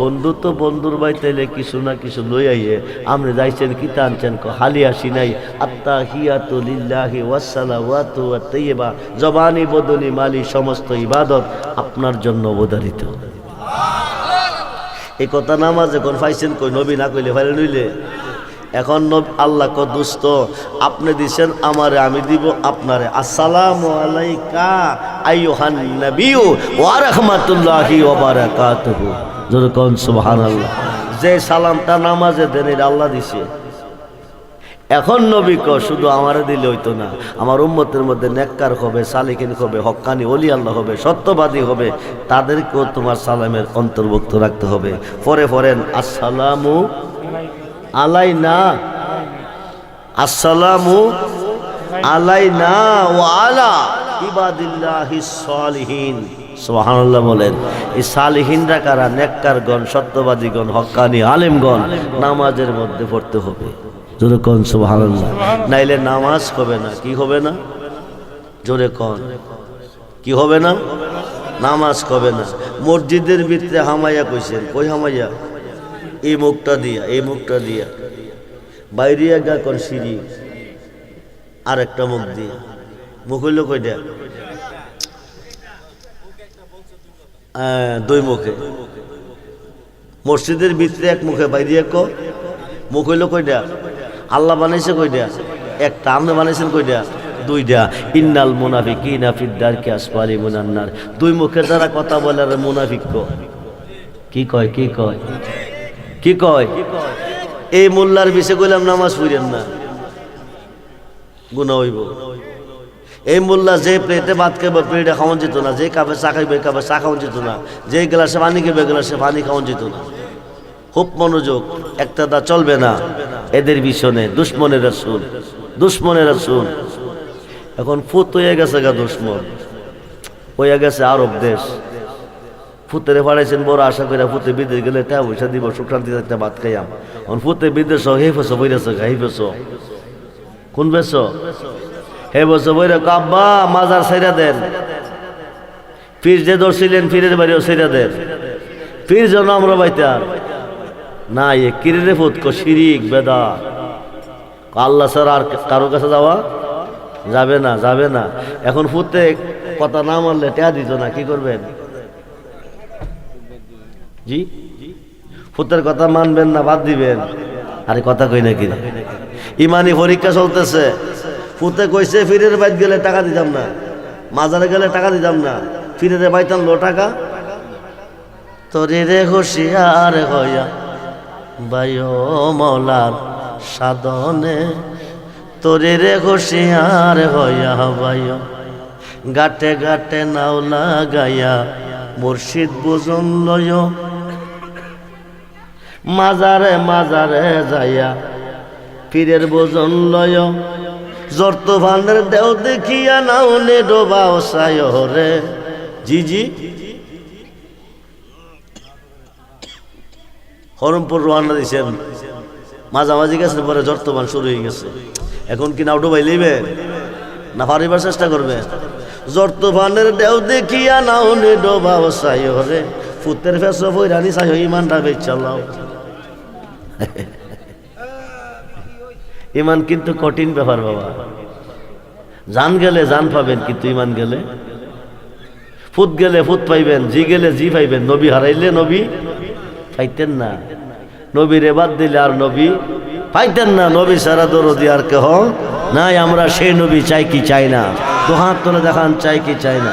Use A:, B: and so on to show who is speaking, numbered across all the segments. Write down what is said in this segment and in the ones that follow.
A: বন্ধু তো বন্ধুর বাই তাইলে কিছু না কিছু লই আইয়ে। আপনি যাইছেন কি টানছেন ক, হালি আসি নাই। আত্মা হিয়াতু লিল্লাহি ওয়াসালা ওয়াতু ওয়াত্তাইবা জবানি, বদনি, মালি, সমস্ত ইবাদত আপনার জন্য অবধারিত। এই কথা নামাজ এখন পাইছেন কই, নবী না কইলে ফাইলে নইলে এখন আল্লাহ ক দুস্থ আপনি দিছেন আমারে, আমি দিব আপনারে। আসসালামু আলাইকা। আইয়ুহান নবিয়্যু ওয়া রাহমাতুল্লাহি ওয়া বারাকাতুহু। জোরে কোন সুবহানাল্লাহ। যে সালামটা নামাজে দেন আল্লাহ দিছে। এখন নবী ক শুধু আমারে দিলে হইতো না। আমার উম্মতের মধ্যে নেককার হবে, সালিকিন হবে, হক্কানি অলি আল্লাহ হবে, সত্যবাদী হবে। তাদেরকেও তোমার সালামের অন্তর্ভুক্ত রাখতে হবে। পরে পরেন, আসসালামু আলাইনা। আসসালামু আলাইনা ও আলা। বলেন, এই সত্যবাদীগণ নামাজের মধ্যে পড়তে হবে। জোরে কন সুবহানাল্লাহ? নাইলে নামাজ হবে না, কি হবে না? জোরে কন? কি হবে না? নামাজ হবে না? মসজিদের ভিতরে হামাইয়া কইছেন, কই হামাইয়া? এই মুখটা দিয়া, এই মুখটা দিয়া। বাইরে গা কর সিঁড়ি? আর একটা মুখ দিয়া। মুখ হইল কইটা দুই মুখে। মসজিদের ভিতরে এক মুখে বাইরে এক মুখ হইল কইটা আল্লাহ বানাইছে কইটা একটা আপনি বানাইছেন কইটা দুইটা ইন্নাল মুনাফিক ইনাফিদ্দার কে আসপালি মুনান্নার দুই মুখে যারা কথা বলে আর মুনাফিক ক। কি কয় কি কয়? কি কয়? এই মোল্লার বিষে কইলাম নামাজ পড়েন না। গুণা হইব। এই মোল্লা যে প্লেটে ভাত খাইবে, প্লেটে খাওয়ান যেত না। যে কাপে চা খাইবে কাপে চা খাওয়ান যেত না। যে গ্লাসে পানি খাইবে গ্লাসে পানি খাওয়ান যেত না। খুব মনোযোগ, একটা দা চলবে না। এদের পিছনে দুশ্মনের রাসূল দুশ্মনের রাসূল। এখন ফুত হয়ে গেছে গা দুশ্মন। হয়ে গেছে আরব দেশ। ফুতেরে পাড়াইছেন বড় আশা করে ফুতে বিদেশ গেলে টা পয়সা দিব, সুক্রান্তি একটা ভাত খাইয়াম। এখন ফুতে বিদেশ হে ফেসো বইরেছে হে ফেসো কোন বেশ? হে বসো বইরে আব্বা, মাজার সাইরা দেন। ফির যে ধরছিলেন ফিরের বাড়িও সাইরা দেন। ফির যেন আমরা বাইতার না, এ কিরে ফুত শিরিক, বেদা। আল্লাহ স্যার আর কারও কাছে যাওয়া যাবে না যাবে না। এখন ফুতে কথা না মারলে টেয়া দিত না, কি করবেন? জি? ফুতের কথা মানবেন না, বাদ দিবেন। আরে কথা কই না কি ইমানি পরীক্ষা চলতেছে। ফুতে কইছে, ফিরের বাইত গেলে টাকা দিতাম না। মাজারে গেলে টাকা দিতাম না। ফিরের বাইতাম লো টাকা। তরি রে হুশিয়ার হইয়া বায়ো মলার সাধনে। তরি রে হুশিয়ার হইয়া বায়ো গাটে গাটে নাও লাগাইয়া মুর্শিদ বুজন লয় মাজারে মাজারে যাইয়া পীরের বোজন লয় জর্ত ভান্ডের দেও দেখিয়া নাও নে ডোবাও সায় রে জি জি। হরমপুর রওনা দিছেন মাঝামাঝি গেছেন, পরে জর্তমান শুরু হয়ে গেছে। এখন কি নাও ডোবাই লইবে? না পারিবার চেষ্টা করবে? জর্তফানের দেও দেখিয়া নাও নে ডোবাও সাই হরে। ফুতের ফেস বইরানি সাই ইমানটা বেচ চালাও ইমান কিন্তু কঠিন ব্যাপার, বাবা। জান গেলে জান পাবেন, কিন্তু ইমান গেলে। ফুত গেলে ফুত পাইবেন, জি গেলে জি পাইবেন। নবী হারাইলে নবী পাইতেন না। নবীর এবার দিলে আর নবী পাইতেন না। নবী সারা দরদি আর কেহ নাই। আমরা সেই নবী চাই কি চাই না? দু হাত তুলে দেখান, চাই কি চাই না?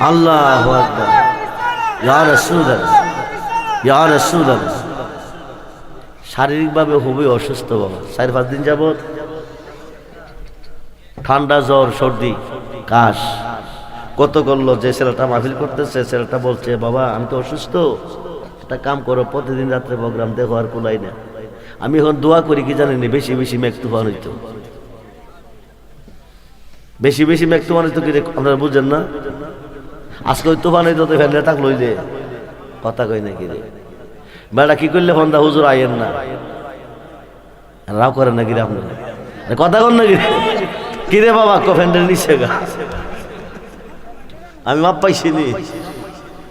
A: আল্লাহ আকবার। ইয়া রাসূলুল্লাহ। ইয়া রাসূলুল্লাহ। শারীরিকভাবে খুবই অসুস্থ বাবা। চার পাঁচ দিন যাবত ঠান্ডা জ্বর সর্দি কাশ। কত করল যে ছেলেটা মাহফিল করতেছে ছেলেটা বলছে বাবা আমি তো অসুস্থ। একটা কাম করো প্রতিদিন রাত্রে প্রোগ্রাম দেখো আর কুলাই না। আমি এখন দোয়া করি কি জানি না, বেশি বেশি মেঘ তুফান হইতো। বেশি বেশি মেঘ তুফান হইতো কি আপনারা বুঝেন না? আজকে ওই তুফান হইতো তো ফেলে থাকল যে কথা কই নাকি রে? বেড়া কি করলে ফোন দা হুজুর আইয়েন না। রাও করেন নাকি রে আপনারা কথা কন নাকি রে? কি রে বাবা কফেন্ডের নিচে গা। আমি মাপ পাইছি নি।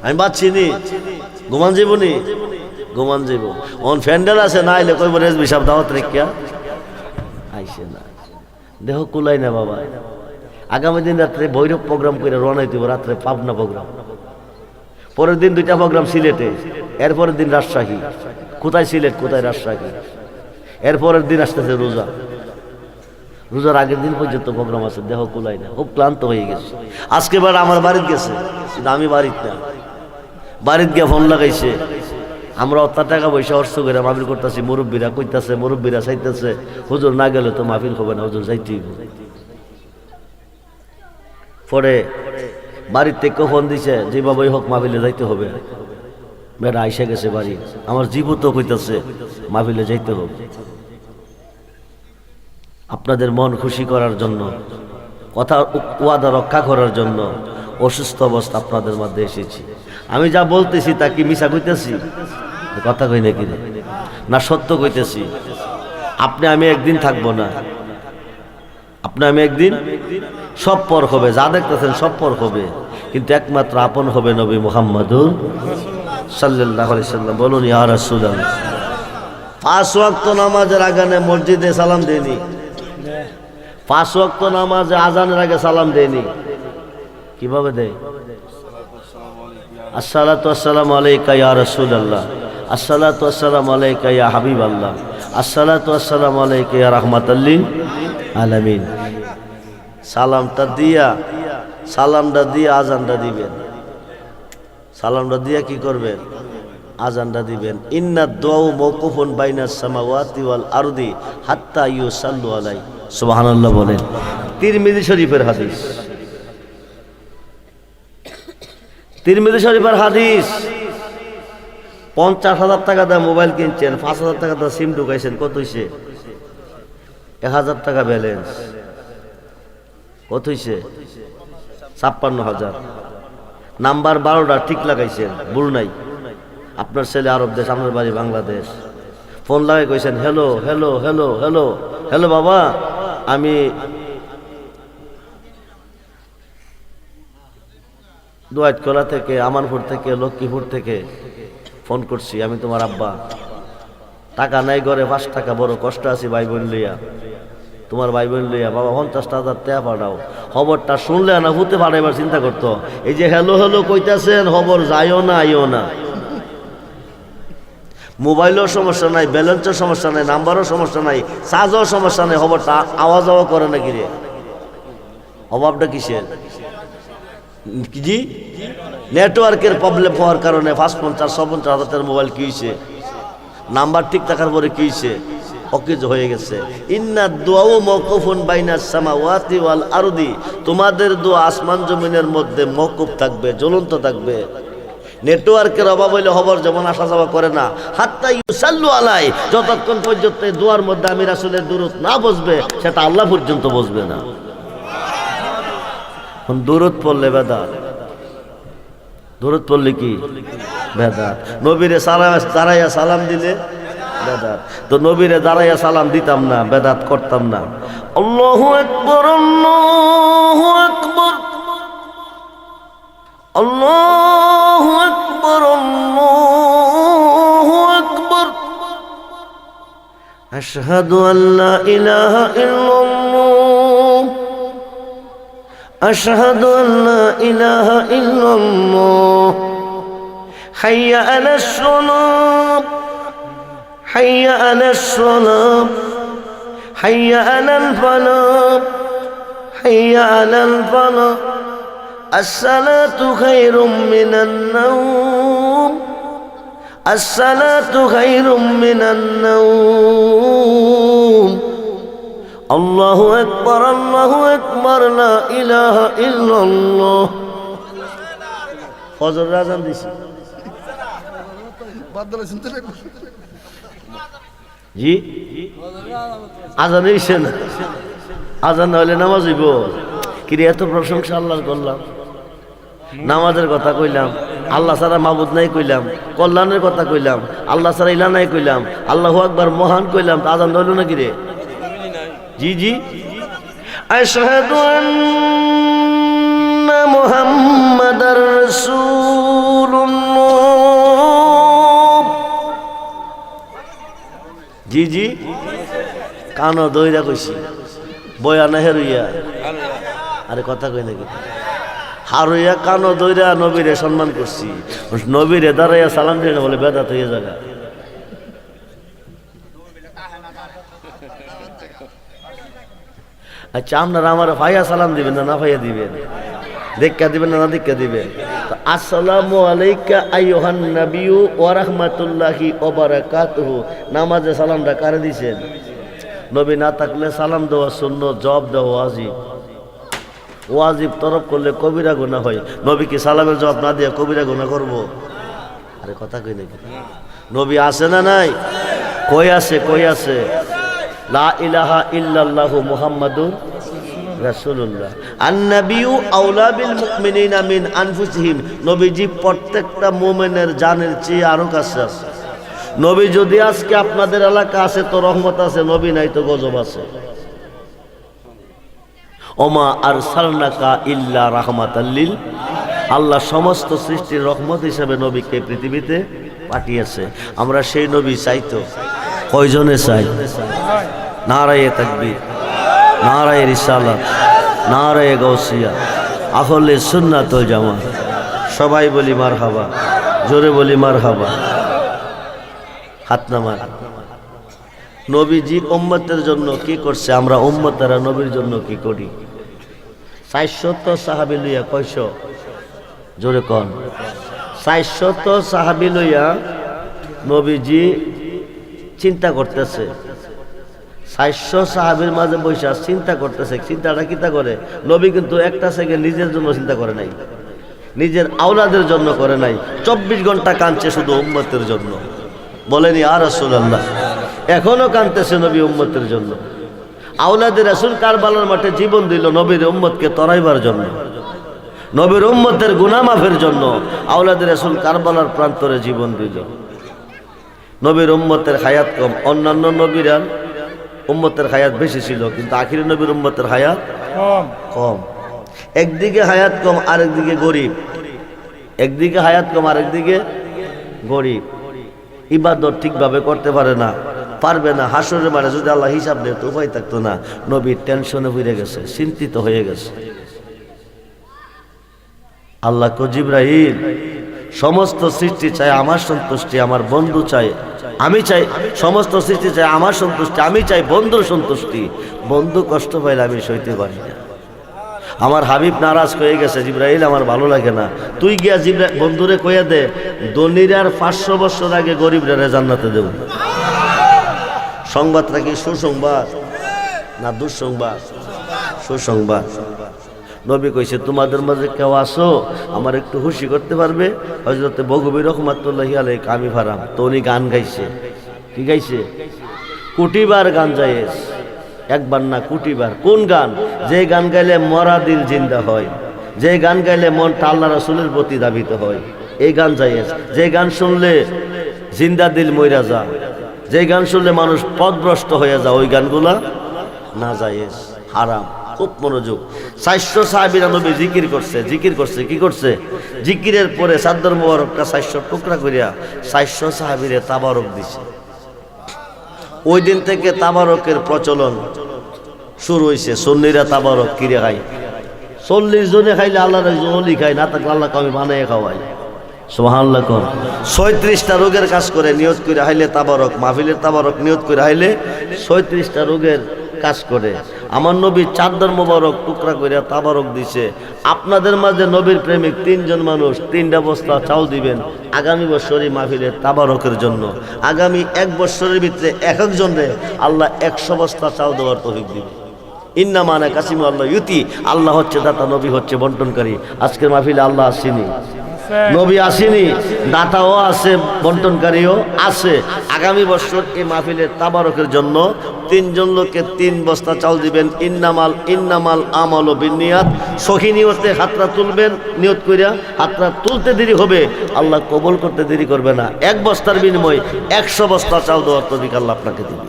A: আমি বাঁচছি নি। ঘুমান যাবনি ঘুমান যাব অন ফ্যান্ডেল আছে, না আইলে কইব রেজবি সাহেব দাওয়াত রেখিয়া। আইসে না। দেহ কুলাই না বাবা। আগামী দিন রাত্রে ভৈরব প্রোগ্রাম করে রওনা দিব রাত্রে পাবনা প্রোগ্রাম পরের দিন দুইটা প্রোগ্রাম সিলেটে এরপরের দিন রাজশাহী। কোথায় সিলেট, কোথায় রাজশাহী? এরপরের দিন আসতেছে রোজা। রোজার আগের দিন পর্যন্ত প্রোগ্রাম আছে, দেহ কুলাই না, খুব ক্লান্ত হয়ে গেছে। আজকে বার আমার বাড়িতে গেছে, কিন্তু আমি বাড়িতে না। বাড়িতে গিয়ে ফোন লাগাইছে, আমরা অত্যার টাকা পয়সা অর্থ করে মাহফিল করতেছি, মুরব্বীরা কইতাছে, মুরব্বীরা চাইতেছে, হুজুর না গেলে তো মাহফিল হবে না, হুজুর যাইতেই পরে বাড়ির থেকে ফোন দিছে, যেভাবেই হোক মাহফিলে যাইতে হবে। বেটা আইসা গেছে বাড়ি। আমার জীবও তো কইতাছে, মাহফিলে যাইতে হবে। আপনাদের মন খুশি করার জন্য, কথা ওয়াদা রক্ষা করার জন্য অসুস্থ অবস্থা আপনাদের মধ্যে এসেছি। আমি যা বলতেছি তা কি মিশা কইতেছি? কথা কই নাকি? না সত্য কইতেছি। আপনি আমি একদিন থাকব না। আপনি আমি একদিন সব পর হবে, যা দেখতেছেন সব পর হবে। কিন্তু একমাত্র আপন হবে নবী মোহাম্মদুর সাল্লাহ সাল্লাম। বলুন পাঁচ ওয়াক্ত নামাজের আগানে মসজিদে সালাম দেয়নি? পাঁচ ওয়াক্ত নামাজে আজানের আগে সালাম দেয়নি? কীভাবে দেয়? আসসালাতু আসসালামু আলাইকা ইয়া রাসূলুল্লাহ, আসসালাতু আসসালামু আলাইকা ইয়া হাবিবাল্লাহ, আসসালাতু আসসালামু আলাইকা ইয়া রাহমাতাল্লিল আলামিন। সালামটা দিয়া, সালামটা দিয়ে আজানটা দিবেন। সালামটা দিয়া কি করবেন? আজানটা দিবেন। ইন্না দোয়াউ মৌকুফুন বাইনাস সামাওয়াতি ওয়াল আরদি হাত্তা ইউসাল্লু আলাই। সুবহানাল্লাহ বলেন। তিরমিজি শরীফের হাদিস। তিরমিজি শরীফের হাদিস। পঞ্চাশ হাজার টাকা দিয়ে মোবাইল কিনছেন, পাঁচ হাজার টাকা দিয়ে সিম ঢুকাইছেন, কত হইছে? এক হাজার টাকা ব্যালেন্স। কত হইছে? ছাপ্পান্ন হাজার। নাম্বার বারোটা ঠিক লাগাইছেন ভুল নাই। আপনার ছেলে আরব দেশ, আপনার বাড়ি বাংলাদেশ। ফোন লাগাই কইছেন hello hello hello hello hello বাবা, আমি দোয়াতকলা থেকে, আমানপুর থেকে, লক্ষ্মীপুর থেকে ফোন করছি, আমি তোমার আব্বা। টাকা নাই ঘরে, পাঁচ টাকা, বড় কষ্ট আছি ভাই বোন লইয়া। তোমার ভাই বোন লইয়া, বাবা, পঞ্চাশটা হাজার টাকা পাঠাও। খবরটা শুনলে না হতে পারে এবার চিন্তা করতো, এই যে হ্যালো হ্যালো কইতাছেন, খবর যাইও না, আইও না। মোবাইলেও সমস্যা নাই ব্যালেন্সের সমস্যা নাই, নাম্বারও সমস্যা নাই, চার্জও সমস্যা নাই, খবরটা আওয়া করে নাকি রে অভাবটা কিসের? জি? নেটওয়ার্কের প্রবলেম হওয়ার কারণে পাঁচ পঞ্চাশ, ছ পঞ্চাশ হাজার মোবাইল কি হয়েছে নাম্বার ঠিক থাকার পরে কি হয়েছে অকেজ হয়ে গেছে। ইন্না দোয়াও মকুফুন বাইনা সামাওয়াতি ওয়াল আরদি। তোমাদের দোয়া আসমান জমিনের মধ্যে মকুফ থাকবে, জ্বলন্ত থাকবে। নেটওয়ার্কের অভাব হইলে খবর যেমন আসা যাওয়া করে না। হাত্তা ইউসাল্লু আলাই, যতক্ষণ পর্যন্ত এই দোয়ার মধ্যে আমি রাসূলের দূরত না বসবে, সেটা আল্লাহ পর্যন্ত বসবে না। দূরত পড়লে বেদাত। দূরত পড়লে কি? বেদাত। নবীরে সালাম দাঁড়াইয়া সালাম দিলে বেদাত। তো নবীরে দাঁড়াইয়া সালাম দিতাম না, বেদাত করতাম না। অল্লাহ একবর অল্লাহ একবর অল্লাহ একবর অল্লাহ একবর আশহাদু আল্লাহ ইলাহা ইল্লাল্লাহ। আশহাদু আল্লাহ ইলাহা ইল্লাল্লাহ। হাইয়া আলাস সালাত على الصلاة حي على الصلاة حي على الفلاح حي على الفلاح الصلاة خير من النوم الصلاة خير من النوم আল্লাহু আকবার আল্লাহু আকবার লা ইলাহা ইল্লাল্লাহ ফজর আজান দিছি জি? আজান হইছে না? আজান হইলে নামাজ হইব। কিরে, এত প্রশংসা আল্লাহর করলাম নামাজের কথা কইলাম, আল্লাহ সারা মাবুদ নাই কইলাম, কল্যাণের কথা কইলাম, আল্লাহ সারা ইলা নাই কইলাম, আল্লাহ আকবার মহান কইলাম আজান হইল না কিরে? জি জি। আশহাদু আন্না মুহাম্মাদার রাসূলুল্লাহ জি জি। কানো দইরা কইছি। বয়া না হেরুইয়া। আরে কথা কই নাকি? হারুইয়া কানো দইরা নবীরে সম্মান করছি। নবীরে দাঁড়াইয়া সালাম দিয়ে বলে বেদাত হয়ে জায়গা আচ্ছা আপনারা আমার ভাইয়া সালাম দিবেন না না ভাইয়া দিবেন? দেখা দিবেন না না দেখা দিবেন? আসসালামু আলাইকা আইয়ুহান নাবিয়্যু ওয়া রাহমাতুল্লাহি ওয়া বারাকাতুহু। নামাজে সালামটা কারে দিছেন? নবী না থাকলে সালাম দেওয়া সুন্নত, জবাব দেওয়া ওয়াজিব। ওয়াজিব তরফ করলে কবিরা গুনাহ হয়। নবী কি সালামের জবাব না দিয়ে কবিরা গুনাহ করব? আরে কথা কই নাকি? নবী আছে না নাই? কই আছে কই আছে? লা ইলাহা ইল্লাল্লাহু মুহাম্মাদুর রাসূলুল্লাহ। বিল মুমিনিনা মিন আনফুসিহিম। নবীজি প্রত্যেকটা মুমিনের জানের চেয়ে আরও কাছে আছে। নবী যদি আজকে আপনাদের এলাকা আছে তো রহমত আছে, নবী নাই তো গজব আছে। ওমা আর সালনাকা ইল্লা রাহমাতাল্লিল আল্লাহ সমস্ত সৃষ্টির রহমত হিসেবে নবীকে পৃথিবীতে পাঠিয়েছে। আমরা সেই নবী চাইতো কয়জনে চাই? নারায়ে তাকবীর। নারায়ে রিসালাত, নারায়ে গৌসিয়া আহলে সুন্নাতুল জামাত। সবাই বলি মার হাবা জোরে বলি মার হাবা হাত নামার নবীজি উম্মতের জন্য কি করছে? আমরা উম্মতেরা নবীর জন্য কি করি? চারশত সাহাবি লইয়া কয়শ? জোরে কন। চারশত সাহাবি লইয়া নবীজি চিন্তা করতেছে। চারশো সাহাবির মাঝে বৈশা চিন্তা করতেছে, চিন্তাটা কিতা করে? নবী কিন্তু একটা সেকেন্ড নিজের জন্য চিন্তা করে নাই। নিজের আওলাদের জন্য করে নাই। চব্বিশ ঘণ্টা কাঁদছে শুধু উম্মতের জন্য। বলেনি আর রাসূলুল্লাহ। এখনও কাঁদতেছে নবী উম্মতের জন্য। আওলাদের রাসূল কারবালার মাঠে জীবন দিল নবীর উম্মতকে তরাইবার জন্য। নবীর উম্মতের গুনামাফের জন্য আওলাদের রাসূল কারবালার প্রান্তরে জীবন দিল। নবীর উম্মতের হায়াত কম। অন্যান্য নবীরা উম্মতের হায়াত বেশি ছিল কিন্তু আখির নবীর উম্মতের হায়াত
B: কম।
A: কম। একদিকে হায়াত কম আরেকদিকে গরিব। একদিকে হায়াত কম আরেকদিকে গরিব। ইবাদত ঠিকভাবে করতে পারে না পারবে না। হাসরের মানে যদি আল্লাহ হিসাব দেয় তো উপায় থাকতো না। নবীর টেনশনে বুঝে গেছে চিন্তিত হয়ে গেছে। আল্লাহ কজিব্রাহিম সমস্ত সৃষ্টি চাই আমার সন্তুষ্টি আমার বন্ধু চাই আমি চাই সমস্ত সৃষ্টি চাই, আমার সন্তুষ্টি, আমি চাই বন্ধুর সন্তুষ্টি। বন্ধু কষ্ট পাইলে আমি সইতে পারি না। আমার হাবিব নারাজ হয়ে গেছে জিব্রাহিল আমার ভালো লাগে না। তুই গিয়া জিব্রা, বন্ধুরে কইয়া দে দনিরার পাঁচশো বছর আগে গরিবরা জান্নাতে দেব। সংবাদটা কি সুসংবাদ না দুঃসংবাদ? সুসংবাদ। নবী কইছে, তোমাদের মাঝে কেউ আসো আমার একটু খুশি করতে পারবে? হজরতে বগবী রহমাতুল্লাহি আলাই কামি ফারাম, তো উনি গান গাইছে। কি গাইছে? কুটিবার গান যাইয়েস একবার না, কুটিবার। কোন গান? যে গান গাইলে মরা দিল জিন্দা হয়। যে গান গাইলে মনটা আল্লাহ রসুলের প্রতি দাবিত হয়। এই গান যাইয়েস যে গান শুনলে জিন্দা দিল মইরা যা। যে গান শুনলে মানুষ পদভ্রষ্ট হয়ে যা ওই গানগুলা না যাইয়েস হারাম। খুব মনোযোগ। চারশো সাহাবিরা নবী জিকির করছে জিকির করছে, কি করছে? জিকিরের পরে সাদ্দর মোবারকটা চারশো টুকরা করিয়া চারশো সাহাবিরে তাবারক দিছে। ওই দিন থেকে তাবারকের প্রচলন শুরু হয়েছে সন্নিরা তাবারক কিরে খাই চল্লিশ জনে খাইলে আল্লাহ অলি খাই না থাকলে আল্লাহ আমি বানাই খাওয়াই। সোহান্লা কর। ছয়ত্রিশটা রোগের কাজ করে নিয়ত করে হাইলে তাবারক, মাহফিলের তাবারক নিয়ত করে হাইলে ছয়ত্রিশটা রোগের কাজ করে। আমার নবী চারদার মোবারক টুকরা করে তাবারক দিছে। আপনাদের মাঝে নবীর প্রেমিক তিনজন মানুষ, তিনটা বস্তা চাউল দিবেন আগামী বছরই মাহফিলের তাবারকের জন্য। আগামী এক বছরের ভিতরে এক একজনে আল্লাহ একশো বস্তা চাউল দেওয়ার তফিক দিবে। ইন্না মানে কাসিম আল্লাহ ইউতি, আল্লাহ হচ্ছে দাতা, নবী হচ্ছে বন্টনকারী। আজকের মাহফিলে আল্লাহ আসেনি। নবী আসেনি দাতাও আছে বন্টনকারীও আছে। আগামী বছর এই মাহফিলের তাবারকের জন্য তিনজন লোককে তিন বস্তা চাল দিবেন। ইন্নামাল ইন্নামাল আমল ও বিনিয়াত। সখী নিয়তে হাতরা তুলবেন নিয়ত করিয়া হাতরা তুলতে দেরি হবে। আল্লাহ কবল করতে দেরি করবে না। এক বস্তার বিনিময়ে একশো বস্তা চাল দেওয়ার তবিক আল্লাহ আপনাকে দিবে।